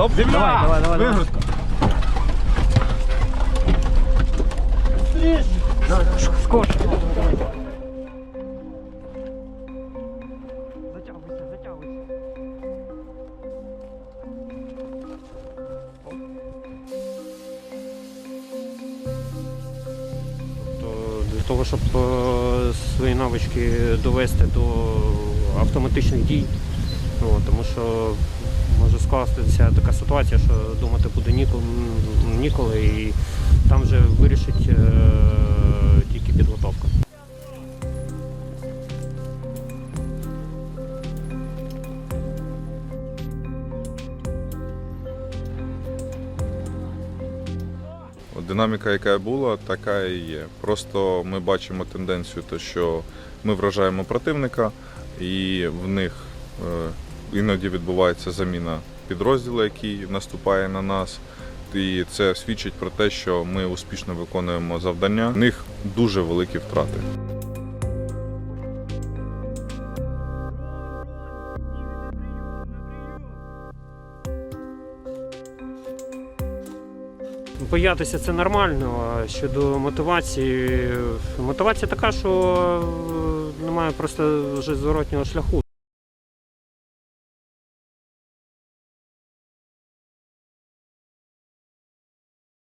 Стоп. Земля! Давай, давай, давай. Вигрузка. Скош. Затягуйся, затягуйся. То для того, щоб е, свої навички довести до автоматичних дій, тому що скластися така ситуація, що думати буде ніколи, і там вже вирішить е, тільки підготовка. Динаміка, яка була, така і є. Просто ми бачимо тенденцію, то що ми вражаємо противника, і в них е, іноді відбувається заміна підрозділу, який наступає на нас. І це свідчить про те, що ми успішно виконуємо завдання. В них дуже великі втрати. Боятися це нормально. Щодо мотивації, мотивація така, що немає просто вже зворотнього шляху.